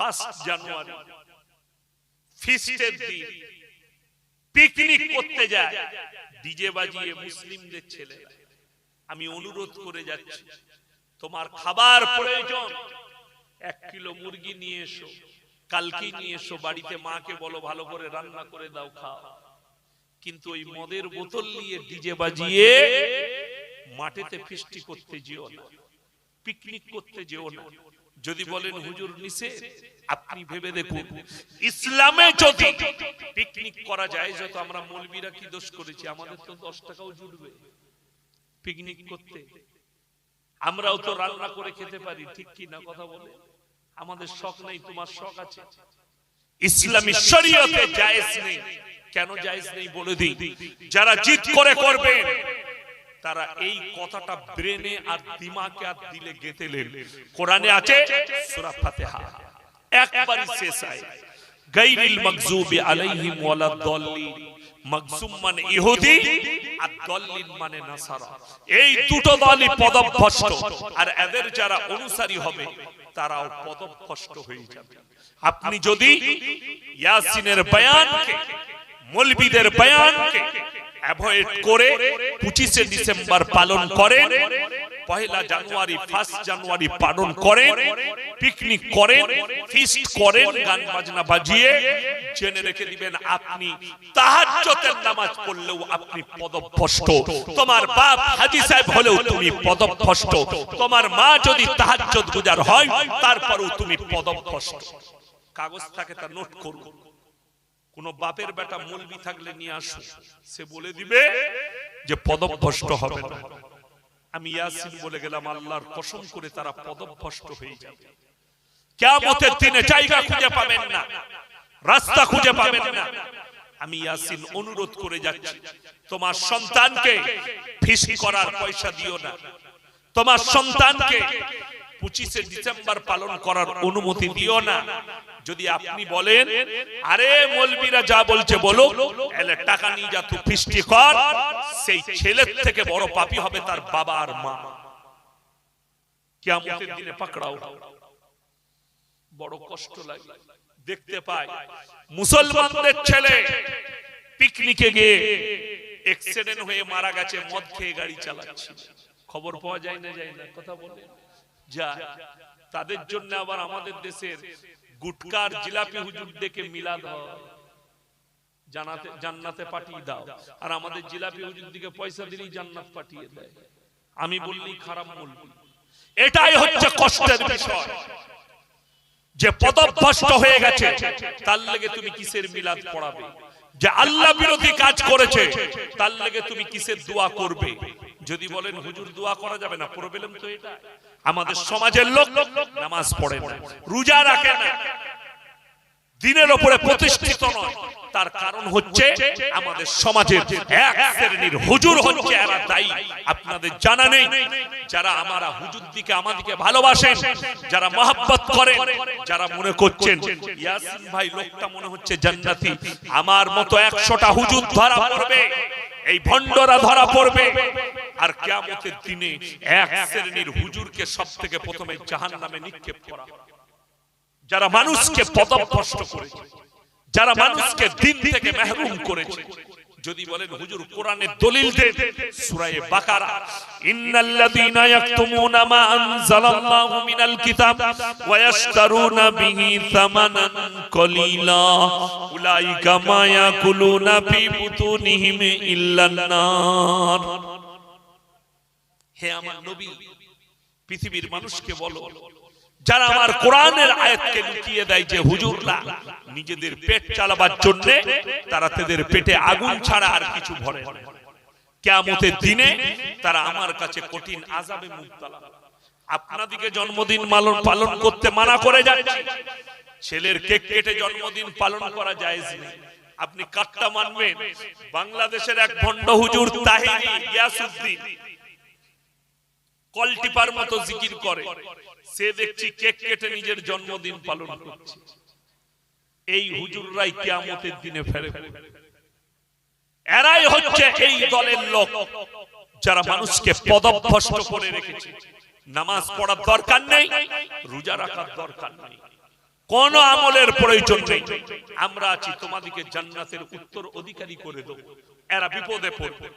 First January. ফিস্টের দিন। Picnic করতে যায়। ডিজে বাজিয়ে মুসলিমদের ছেলেরা। আমি অনুরোধ করে যাচ্ছি। তোমার খাবার প্রয়োজন। এক কিলো মুরগি নিয়ে এসো। কালকে নিয়ে এসো। বাড়িতে। মাকে বলো ভালো করে রান্না করে দাও খাও। কিন্তু ওই মদের বোতল নিয়ে ডিজে বাজিয়ে মাঠেতে ফিস্টি করতে যেও না। পিকনিক করতে যেও না। যদি বলেন হুজুর নিষেধ আপনি ভেবে দেখুন। ইসলামে যদি পিকনিক করা যায় যত আমরা মৌলবীরা কি দোষ করেছি? আমাদের তো দশ টাকাও জুটবে। পিকনিক করতে। আমরাও তো রান্না করে খেতে পারি ঠিক কি না কথা বলে আমাদের শখ নেই তোমার শখ আছে। ইসলামী শরীয়তে জায়েজ নেই। কেন জায়েজ নেই বলে দিই? যারা জিদ করে করবেন তারা এই কথাটা ব্রেনে আর দিমাকে আর দিলে গেঁথেলেন কোরআনে আছে সূরা ফাতিহা। একবারই শেষ আয়। গায়রিল মাগজুবি আলাইহিম দাল্লিন মাগজুম মানে ইহুদি আর দল্লিন মানে নাসারা। এই দুটো দলই পদভ্রষ্ট। আর এদের যারা অনুসারী হবে তারাও পদভ্রষ্ট হয়ে যাবে। আপনি যদি ইয়াসিনের বয়ানকে মলবিদের বয়ানকে অ্যাভয়েড করে পঁচিশে ডিসেম্বর পালন করেন পহেলা জানুয়ারি, ফার্স্ট জানুয়ারি পালন করেন, পিকনিক করেন, ফিস্ট করেন, গান বাজনা বাজিয়ে জেনে রেখে দিবেন, আপনি তাহাজ্জুদের নামাজ পড়লেও আপনি পদভ্রষ্ট। তোমার বাপ হাজী সাহেব হলেও তুমি পদভ্রষ্ট। তোমার মা যদি তাহাজ্জুদ গুজার হয়, তারপরেও তুমি পদভ্রষ্ট। কাগজ থাকে তা নোট করুন। কোন বাপের বেটা মলবি থাকলে নিয়ে আসো সে বলে দিবে যে পদভ্রষ্ট হবে। আমি ইয়াসিন বলে গেলাম, আল্লাহর কসম করে তারা পদভ্রষ্ট হয়ে যাবে। কিয়ামতের দিনে জায়গা খুঁজে পাবেন না, রাস্তা খুঁজে পাবেন না। আমি ইয়াসিন অনুরোধ করে যাচ্ছি, তোমার সন্তানকে ফিস করার পয়সা দিও না। তোমার সন্তানকে পঁচিশে ডিসেম্বর পালন করার অনুমতি দিও না। যদি আপনি বলেন, আরে মলবিরা যা বলছে বলো টাকা নিয়ে যা, তুই ফিস্টি কর। সেই ছেলের থেকে বড় পাপি হবে তার বাবা আর মা। কিয়ামতের দিনে পাকড়াও। বড় কষ্ট লাগে। দেখতে পাই, মুসলমানদের ছেলে পিকনিকে গিয়ে অ্যাক্সিডেন্ট হয়ে মারা গেছে, মদ খেয়ে গাড়ি চালাচ্ছে। খবর পাওয়া যায় না যায় না। কথা বলে। যায়। তাদের জন্য আবার আমাদের দেশের গুটকার জিলাপি হুজুর দেখে হয়। জানাতে জান্নাতে পাঠিয়ে দাও। আর আমাদের জিলাপি হুজুর দিকে পয়সা দিলেই জান্নাত পাঠিয়ে দেয়। আমি বললি, খারাপ বলবি। এটাই হচ্ছে কষ্টের বিষয়। যে পদভ্রষ্ট হয়ে গেছে, তার লেগে তুমি কিসের মিলাদ পড়াবে? যে আল্লাহ বিরোধী কাজ করেছে, তার লেগে তুমি কিসের দোয়া করবে? যদি বলেন, হুজুর, দোয়া করা যাবে না? প্রবলেম তো এটা আমাদের সমাজের লোক নামাজ পড়ে না, রোজা রাখে না। দিনের ওপরে প্রতিষ্ঠিত নয়, তার কারণ হচ্ছে আমাদের সমাজের এক শ্রেণির হুজুর হচ্ছে এরা দায়ী। আপনাদের জানা নেই, যারা আমারা হুজুর দিকে আমাদেরকে ভালোবাসেন, যারা মহাব্বত করেন, যারা মনে করছেন, ইয়াসিন ভাই, লোকটা মনে হচ্ছে জান্নাতি। আমার মতো একশোটা হুজুর ধরা পড়বে, এই ভণ্ডরা ধরা পড়বে। আর কিয়ামতের দিনে এক শ্রেণির হুজুরকে সব থেকে প্রথমে জাহান নামে নিক্ষেপ করা। যারা মানুষকে পদভ্রষ্ট করেছে, যারা মানুষকে দিন থেকে মেহরুম করেছে, যদি বলেন, হুজুর কোরআনের দলিল দেন সূরা বাকারা, ইন্নাল্লাযীনা ইয়াকতুমুনা মা আনজালাল্লাহু মিনাল কিতাব ওয়া ইয়াশতারুনা বিহি থামানান কলিলা। উলাইকা মা ইয়াকুলুনা ফি বুতুনিহিম ইল্লান নার হে আমার নবী পৃথিবীর মানুষকে বলো যারা আমার কোরআনের আয়াতকে লুকিয়ে দেয় যে হুজুররা নিজেদের পেট চালাবার জন্য তারা তাদের পেটে আগুন ছাড়া আর কিছু ভরে না। কিয়ামতের দিনে তারা আমার কাছে কঠিন আযাবে মুক্তালা আপনাদিকে জন্মদিন মালন পালন করতে মানা করে যাচ্ছে ছেলের কেক কেটে জন্মদিন পালন করা নেই আপনি কাটটা মানবেন। বাংলাদেশের এক ভণ্ড হুজুর তাহিরি ইয়াসুদ্দিন কলটিপার মতো জিকির করে। সে দেখছি কেক কেটে নিজের জন্মদিন পালন করছে। এই হুজুররাই কিয়ামতের দিনে ফেরে এরাই হচ্ছে এই দলের লোক যারা মানুষকে পদভ্রষ্ট করে রেখেছে। নামাজ পড়ার দরকার নেই, রোজা রাখার দরকার নেই। কোন আমলের প্রয়োজন নেই। আমরা আছি, তোমাদেরকে জান্নাতের উত্তর অধিকারী করে দেবো। এরা বিপদে পড়বে।